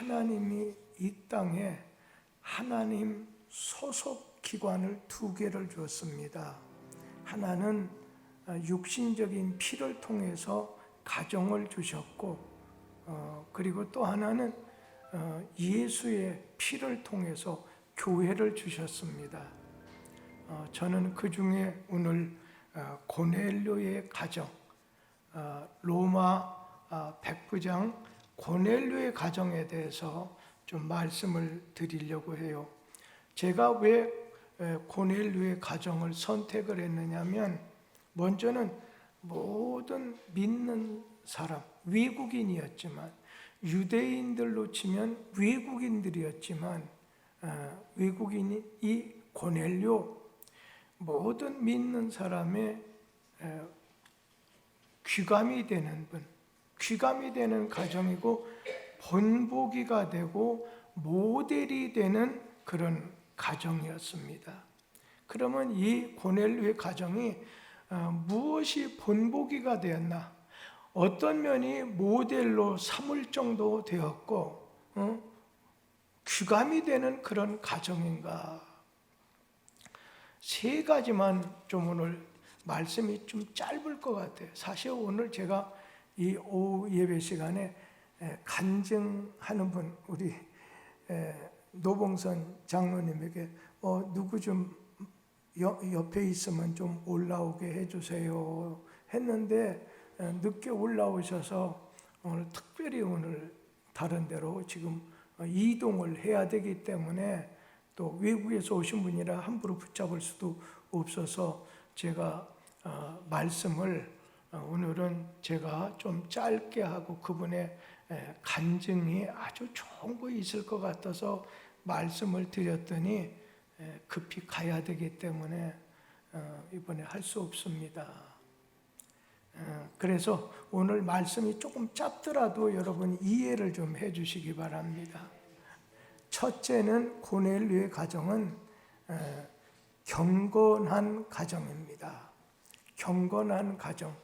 하나님이 이 땅에 하나님 소속 기관을 두 개를 주었습니다. 하나는 육신적인 피를 통해서 가정을 주셨고, 어, 그리고 또 하나는 어, 예수의 피를 통해서 교회를 주셨습니다. 어, 저는 그 중에 오늘 어, 고넬료의 가정, 어, 로마 아, 백부장 고넬료의 가정에 대해서 좀 말씀을 드리려고 해요. 제가 왜 에, 고넬료의 가정을 선택을 했느냐면 먼저는 모든 믿는 사람 외국인이었지만 유대인들로 치면 외국인들이었지만 어, 외국인이 이 고넬료 모든 믿는 사람의 에, 귀감이 되는 분, 귀감이 되는 가정이고 본보기가 되고 모델이 되는 그런 가정이었습니다. 그러면 이 고넬료의 가정이 어, 무엇이 본보기가 되었나? 어떤 면이 모델로 삼을 정도 되었고 어? 귀감이 되는 그런 가정인가? 세 가지만 좀 오늘 말씀이 좀 짧을 것 같아요. 사실 오늘 제가 이 오후 예배 시간에 간증하는 분 우리 노봉선 장로님에게 어, 누구 좀 옆에 있으면 좀 올라오게 해주세요. 했는데 늦게 올라오셔서 오늘 특별히 오늘 다른 데로 지금 이동을 해야 되기 때문에 또 외국에서 오신 분이라 함부로 붙잡을 수도 없어서 제가 어, 말씀을 어, 오늘은 제가 좀 짧게 하고 그분의 간증이 아주 좋은 거 있을 것 같아서 말씀을 드렸더니 급히 가야 되기 때문에 어, 이번에 할 수 없습니다. 그래서 오늘 말씀이 조금 짧더라도 여러분 이해를 좀 해주시기 바랍니다. 첫째는 고넬류의 가정은 경건한 가정입니다. 경건한 가정.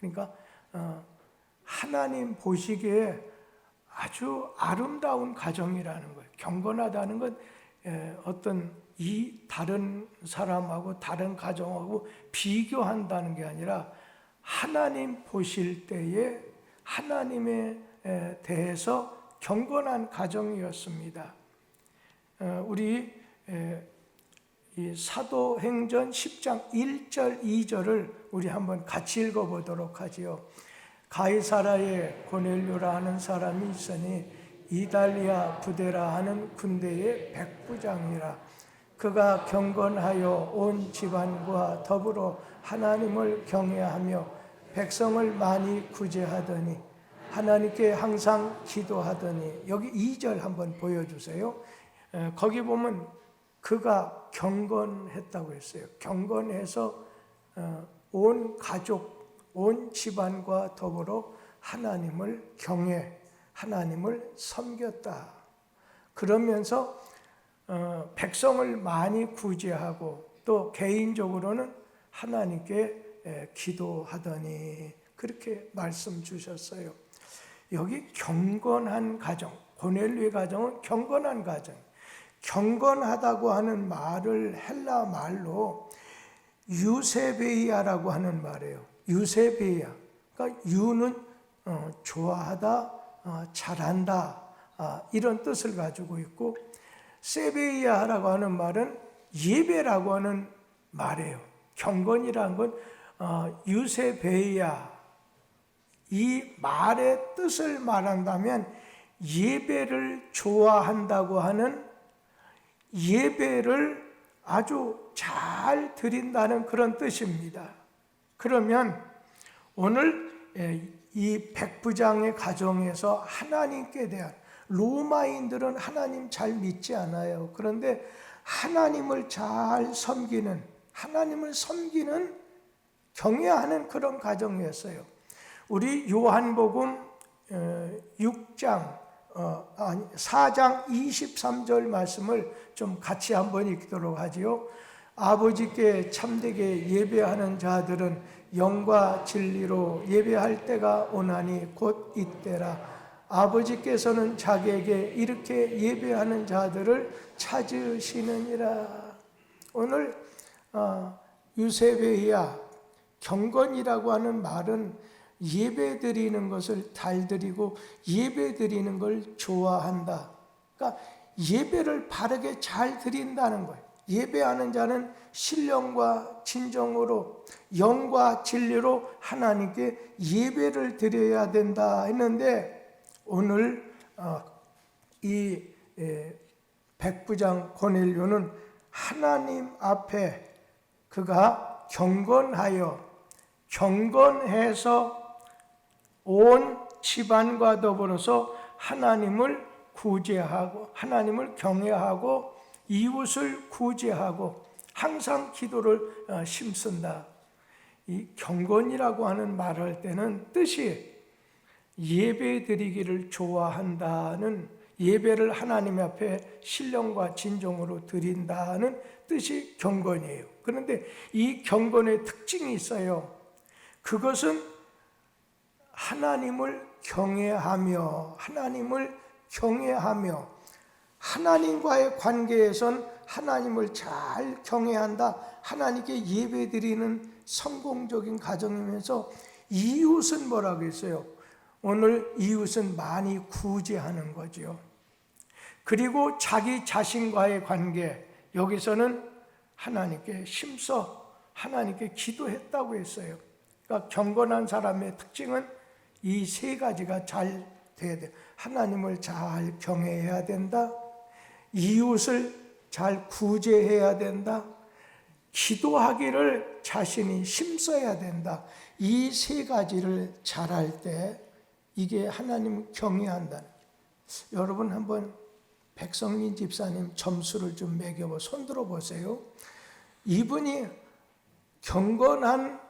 그러니까 어, 하나님 보시기에 아주 아름다운 가정이라는 거예요. 경건하다는 건 어떤 이 다른 사람하고 다른 가정하고 비교한다는 게 아니라 하나님 보실 때에 하나님에 대해서 경건한 가정이었습니다. 어, 우리 사도행전 10장 1절 2절을 우리 한번 같이 읽어보도록 하지요. 가이사라에 고넬료라 하는 사람이 있으니 이달리아 부대라 하는 군대의 백부장이라 그가 경건하여 온 집안과 더불어 하나님을 경외하며 백성을 많이 구제하더니 하나님께 항상 기도하더니 여기 2절 한번 보여주세요. 거기 보면 그가 경건했다고 했어요. 경건해서 어, 온 가족, 온 집안과 더불어 하나님을 경외, 하나님을 섬겼다. 그러면서 어, 백성을 많이 구제하고 또 개인적으로는 하나님께 기도하더니 그렇게 말씀 주셨어요. 여기 경건한 가정, 고넬류의 가정은 경건한 가정. 경건하다고 하는 말을 헬라 말로 유세베이아라고 하는 말이에요. 유세베이아. 그러니까 유는 어, 좋아하다, 어, 잘한다 아, 이런 뜻을 가지고 있고 세베이아라고 하는 말은 예배라고 하는 말이에요. 경건이라는 건 어, 유세베이아 이 말의 뜻을 말한다면 예배를 좋아한다고 하는 예배를 아주 잘 드린다는 그런 뜻입니다. 그러면 오늘 예, 이 백부장의 가정에서 하나님께 대한 로마인들은 하나님 잘 믿지 않아요. 그런데 하나님을 잘 섬기는 하나님을 섬기는 경외하는 그런 가정이었어요. 우리 요한복음 6장 어, 4장 23절 말씀을 좀 같이 한번 읽도록 하지요. 아버지께 참되게 예배하는 자들은 영과 진리로 예배할 때가 오나니 곧 이때라. 아버지께서는 자기에게 이렇게 예배하는 자들을 찾으시느니라. 오늘 어, 유세배야 경건이라고 하는 말은 예배 드리는 것을 잘 드리고 예배 드리는 걸 좋아한다. 그러니까 예배를 바르게 잘 드린다는 거예요. 예배하는 자는 신령과 진정으로 영과 진리로 하나님께 예배를 드려야 된다 했는데 오늘 어, 이 에, 백부장 고넬료는 하나님 앞에 그가 경건하여 경건해서 온 집안과 더불어서 하나님을 구제하고 하나님을 경외하고 이웃을 구제하고 항상 기도를 어, 심쓴다. 이 경건이라고 하는 말할 때는 뜻이 예배 드리기를 좋아한다는 예배를 하나님 앞에 신령과 진정으로 드린다는 뜻이 경건이에요. 그런데 이 경건의 특징이 있어요. 그것은 하나님을 경외하며 하나님을 경외하며 하나님과의 관계에선 하나님을 잘 경외한다. 하나님께 예배드리는 성공적인 가정이면서 이웃은 뭐라고 했어요? 오늘 이웃은 많이 구제하는 거죠. 그리고 자기 자신과의 관계 여기서는 하나님께 심서 하나님께 기도했다고 했어요. 그러니까 경건한 사람의 특징은 이 세 가지가 잘 돼야 돼. 하나님을 잘 경외해야 된다. 이웃을 잘 구제해야 된다. 기도하기를 자신이 힘써야 된다. 이 세 가지를 잘할 때 이게 하나님 경외한다. 여러분 한번 백성민 집사님 점수를 좀 매겨보 손들어 보세요. 이분이 경건한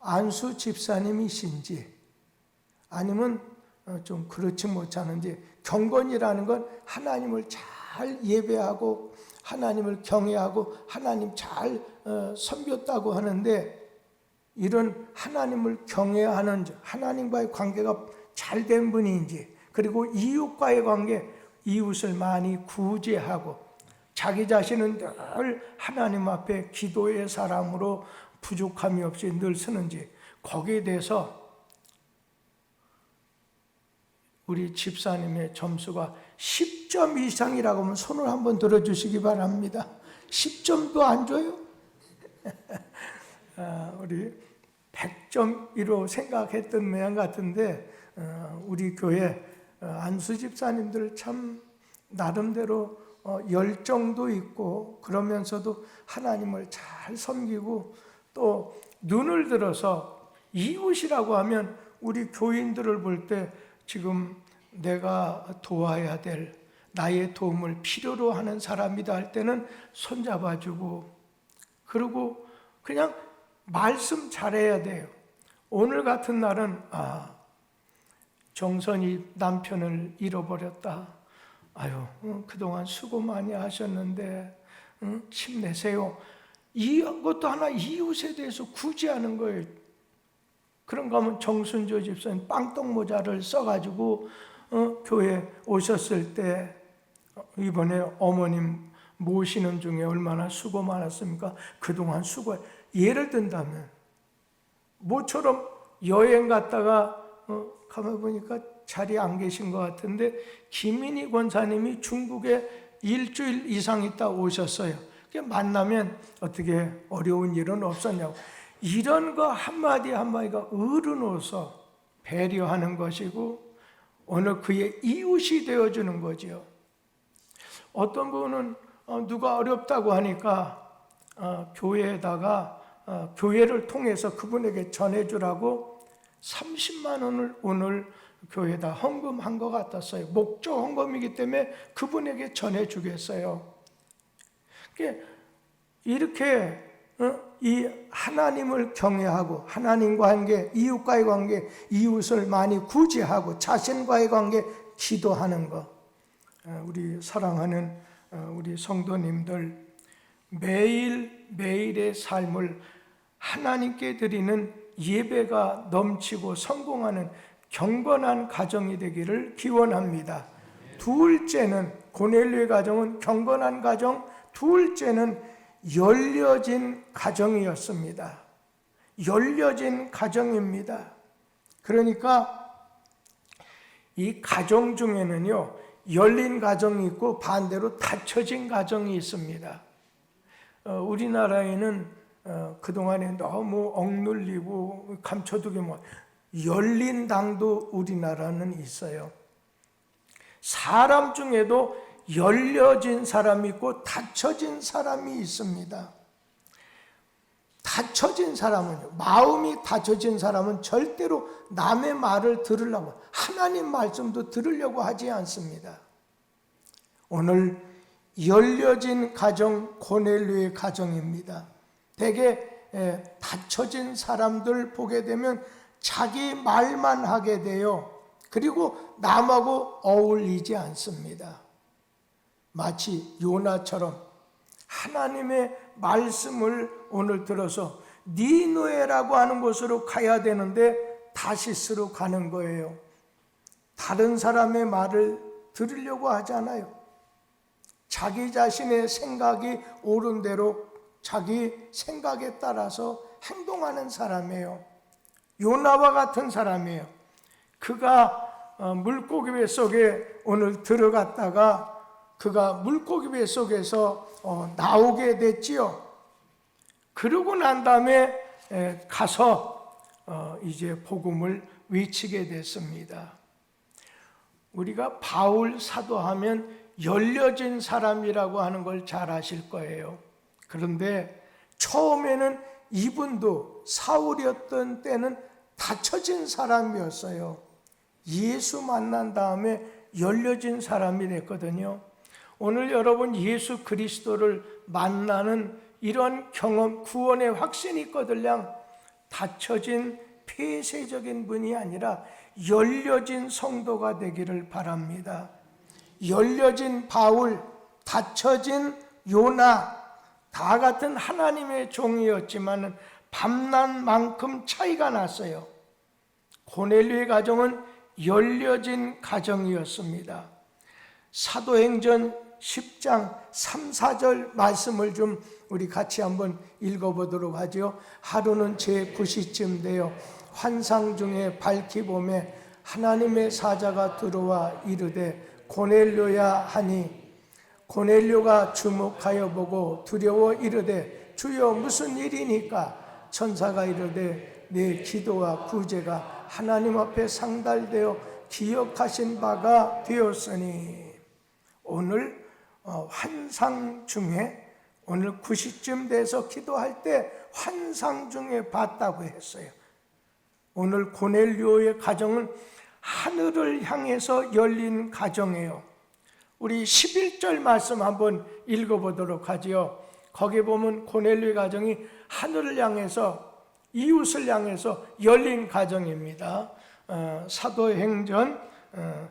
안수 집사님이신지 아니면 어, 좀 그렇지 못하는지 경건이라는 건 하나님을 잘 예배하고 하나님을 경외하고 하나님 잘 어, 섬겼다고 하는데 이런 하나님을 경외하는 하나님과의 관계가 잘 된 분인지 그리고 이웃과의 관계 이웃을 많이 구제하고 자기 자신은 늘 하나님 앞에 기도의 사람으로 부족함이 없이 늘 서는지 거기에 대해서 우리 집사님의 점수가 10점 이상이라고 하면 손을 한번 들어주시기 바랍니다. 10점도 안 줘요? 아, 우리 100점이로 생각했던 모양 같은데 어, 우리 교회 어, 안수 집사님들 참 나름대로 어, 열정도 있고 그러면서도 하나님을 잘 섬기고 또 눈을 들어서 이웃이라고 하면 우리 교인들을 볼때 지금 내가 도와야 될 나의 도움을 필요로 하는 사람이다 할 때는 손잡아 주고 그리고 그냥 말씀 잘해야 돼요. 오늘 같은 날은 아 정선이 남편을 잃어버렸다. 아유 응, 그동안 수고 많이 하셨는데 응, 힘내세요. 이것도 하나 이웃에 대해서 구제하는 거예요. 그런가 하면 정순조 집사님 빵떡 모자를 써가지고 어, 교회 오셨을 때 이번에 어머님 모시는 중에 얼마나 수고 많았습니까? 그동안 수고 예를 든다면 모처럼 여행 갔다가 어, 가만 보니까 자리에 안 계신 것 같은데 김민희 권사님이 중국에 일주일 이상 있다 오셨어요. 만나면 어떻게 어려운 일은 없었냐고. 이런 거 한마디 한마디가 어른으로서 배려하는 것이고 오늘 그의 이웃이 되어주는 거지요. 어떤 분은 어, 누가 어렵다고 하니까 어, 교회에다가 어, 교회를 통해서 그분에게 전해주라고 30만 원을 오늘 교회에다 헌금한 것 같았어요. 목적 헌금이기 때문에 그분에게 전해주겠어요. 이렇게 어? 이 하나님을 경외하고 하나님과 관계, 이웃과의 관계, 이웃을 많이 구제하고 자신과의 관계 기도하는 것. 어, 우리 사랑하는 어, 우리 성도님들 매일 매일의 삶을 하나님께 드리는 예배가 넘치고 성공하는 경건한 가정이 되기를 기원합니다. 둘째는 고넬료의 가정은 경건한 가정, 둘째는 열려진 가정이었습니다. 열려진 가정입니다. 그러니까 이 가정 중에는요, 열린 가정이 있고 반대로 닫혀진 가정이 있습니다. 어, 우리나라에는 어, 그동안에 너무 억눌리고 감춰두게 뭐 열린 당도 우리나라는 있어요. 사람 중에도 열려진 사람이 있고 닫혀진 사람이 있습니다. 닫혀진 사람은요, 마음이 닫혀진 사람은 절대로 남의 말을 들으려고, 하나님 말씀도 들으려고 하지 않습니다. 오늘 열려진 가정, 고넬료의 가정입니다. 대개 에, 닫혀진 사람들 보게 되면 자기 말만 하게 돼요. 그리고 남하고 어울리지 않습니다. 마치 요나처럼 하나님의 말씀을 오늘 들어서 니누에라고 하는 곳으로 가야 되는데 다시스로 가는 거예요. 다른 사람의 말을 들으려고 하잖아요. 자기 자신의 생각이 옳은 대로 자기 생각에 따라서 행동하는 사람이에요. 요나와 같은 사람이에요. 그가 어, 물고기 배 속에 오늘 들어갔다가 그가 물고기 배 속에서 어, 나오게 됐지요. 그러고 난 다음에 가서 어, 이제 복음을 외치게 됐습니다. 우리가 바울 사도하면 열려진 사람이라고 하는 걸 잘 아실 거예요. 그런데 처음에는 이분도 사울이었던 때는 닫혀진 사람이었어요. 예수 만난 다음에 열려진 사람이 됐거든요. 오늘 여러분 예수 그리스도를 만나는 이런 경험, 구원의 확신이 있거든요. 닫혀진 폐쇄적인 분이 아니라 열려진 성도가 되기를 바랍니다. 열려진 바울, 닫혀진 요나, 다 같은 하나님의 종이었지만 밤낮 만큼 차이가 났어요. 고넬류의 가정은 열려진 가정이었습니다. 사도행전 10장 3, 4절 말씀을 좀 우리 같이 한번 읽어보도록 하죠. 하루는 제 9시쯤 되어 환상 중에 밝히 봄에 하나님의 사자가 들어와 이르되 고넬료야 하니 고넬료가 주목하여 보고 두려워 이르되 주여 무슨 일이니까 천사가 이르되 내 기도와 구제가 하나님 앞에 상달되어 기억하신 바가 되었으니 오늘 어, 환상 중에 오늘 9시쯤 돼서 기도할 때 환상 중에 봤다고 했어요. 오늘 고넬료의 가정은 하늘을 향해서 열린 가정이에요. 우리 11절 말씀 한번 읽어보도록 하지요. 거기 보면 고넬료의 가정이 하늘을 향해서 이웃을 향해서 열린 가정입니다. 어, 사도행전 어,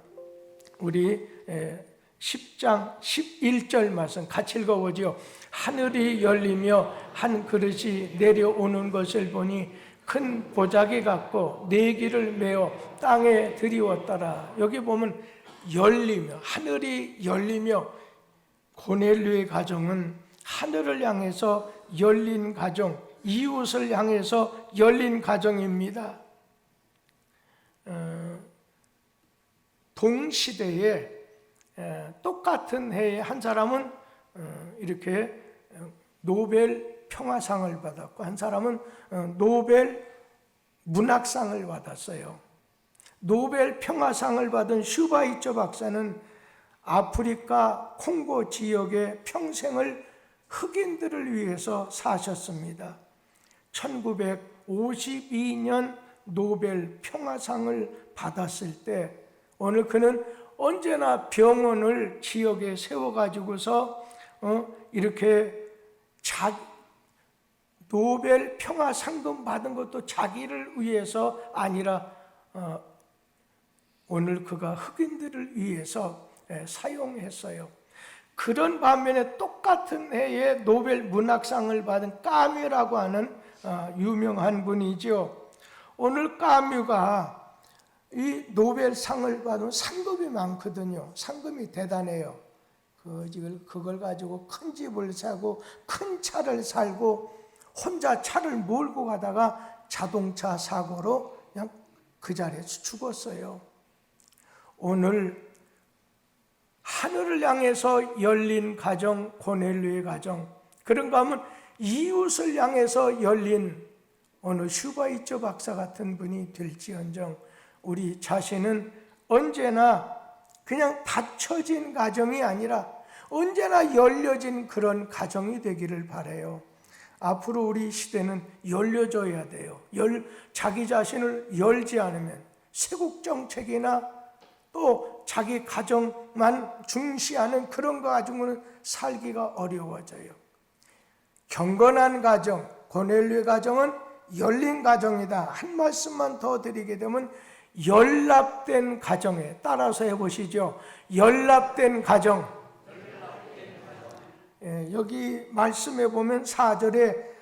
우리 에, 10장 11절 말씀 같이 읽어보죠. 하늘이 열리며 한 그릇이 내려오는 것을 보니 큰 보자기 같고 내기를 메어 땅에 들이웠더라. 여기 보면 열리며 하늘이 열리며 고넬류의 가정은 하늘을 향해서 열린 가정, 이웃을 향해서 열린 가정입니다. 어, 동시대에 똑같은 해에 한 사람은 어, 이렇게 어, 노벨 평화상을 받았고 한 사람은 어, 노벨 문학상을 받았어요. 노벨 평화상을 받은 슈바이처 박사는 아프리카 콩고 지역의 평생을 흑인들을 위해서 사셨습니다. 1952년 노벨 평화상을 받았을 때 오늘 그는 언제나 병원을 지역에 세워가지고서 어, 이렇게 자, 노벨 평화 상금 받은 것도 자기를 위해서 아니라 어, 오늘 그가 흑인들을 위해서 예, 사용했어요. 그런 반면에 똑같은 해에 노벨 문학상을 받은 까뮤라고 하는 어, 유명한 분이죠. 오늘 까뮤가 이 노벨상을 받은 상금이 많거든요. 상금이 대단해요. 그걸, 그걸 가지고 큰 집을 사고 큰 차를 살고 혼자 차를 몰고 가다가 자동차 사고로 그냥 그 자리에서 죽었어요. 오늘 하늘을 향해서 열린 가정, 고넬류의 가정. 그런가 하면 이웃을 향해서 열린 어느 슈바이처 박사 같은 분이 될지언정 우리 자신은 언제나 그냥 닫혀진 가정이 아니라 언제나 열려진 그런 가정이 되기를 바래요. 앞으로 우리 시대는 열려져야 돼요. 열, 자기 자신을 열지 않으면 세국 정책이나 또 자기 가정만 중시하는 그런 거 가지고는 살기가 어려워져요. 경건한 가정, 고넬류의 가정은 열린 가정이다. 한 말씀만 더 드리게 되면 연합된 가정에 따라서 해보시죠. 연합된 가정. 예, 여기 말씀해 보면 4절에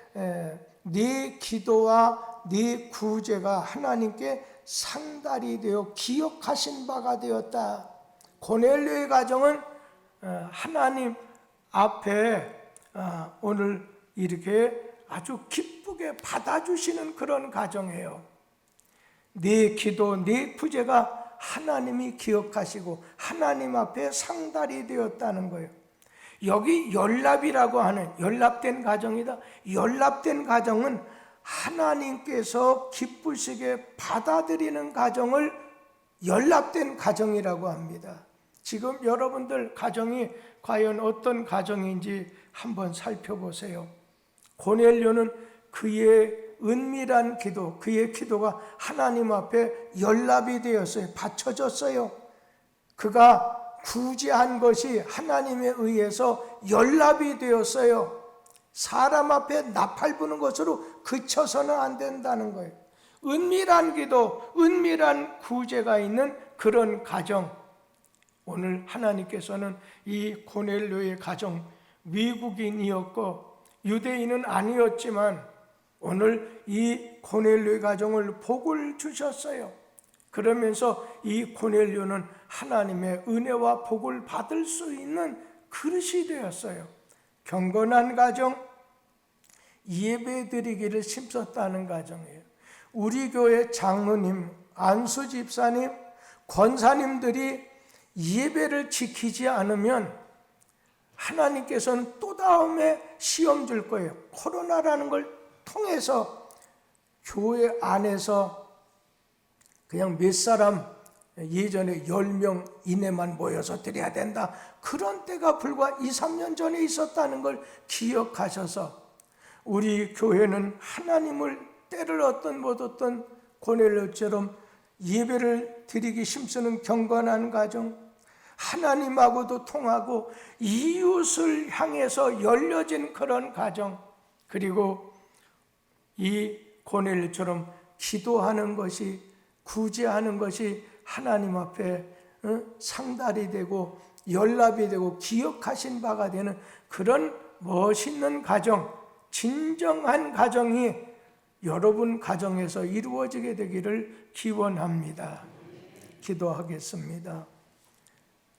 네 기도와 네 구제가 하나님께 상달이 되어 기억하신 바가 되었다. 고넬료의 가정은 어, 하나님 앞에 어, 오늘 이렇게 아주 기쁘게 받아주시는 그런 가정이에요. 네 기도, 네 구제가 하나님이 기억하시고 하나님 앞에 상달이 되었다는 거예요. 여기 연합이라고 하는 연합된 가정이다. 연합된 가정은 하나님께서 기쁘시게 받아들이는 가정을 연합된 가정이라고 합니다. 지금 여러분들 가정이 과연 어떤 가정인지 한번 살펴보세요. 고넬료는 그의 은밀한 기도, 그의 기도가 하나님 앞에 연합이 되었어요. 받쳐졌어요. 그가 구제한 것이 하나님에 의해서 연합이 되었어요. 사람 앞에 나팔 부는 것으로 그쳐서는 안 된다는 거예요. 은밀한 기도, 은밀한 구제가 있는 그런 가정. 오늘 하나님께서는 이 고넬료의 가정, 미국인이었고 유대인은 아니었지만 오늘 이 고넬료의 가정을 복을 주셨어요. 그러면서 이 고넬료는 하나님의 은혜와 복을 받을 수 있는 그릇이 되었어요. 경건한 가정, 예배 드리기를 힘썼다는 가정이에요. 우리 교회 장로님, 안수 집사님, 권사님들이 예배를 지키지 않으면 하나님께서는 또 다음에 시험 줄 거예요. 코로나라는 걸 통해서 교회 안에서 그냥 몇 사람 예전에 10명 이내만 모여서 드려야 된다. 그런 때가 불과 2, 3년 전에 있었다는 걸 기억하셔서 우리 교회는 하나님을 때를 얻던 못 얻던 고넬료처럼 예배를 드리기 힘쓰는 경건한 가정, 하나님하고도 통하고 이웃을 향해서 열려진 그런 가정, 그리고 이 고넬료처럼 기도하는 것이 구제하는 것이 하나님 앞에 어, 상달이 되고 연합이 되고 기억하신 바가 되는 그런 멋있는 가정, 진정한 가정이 여러분 가정에서 이루어지게 되기를 기원합니다. 기도하겠습니다.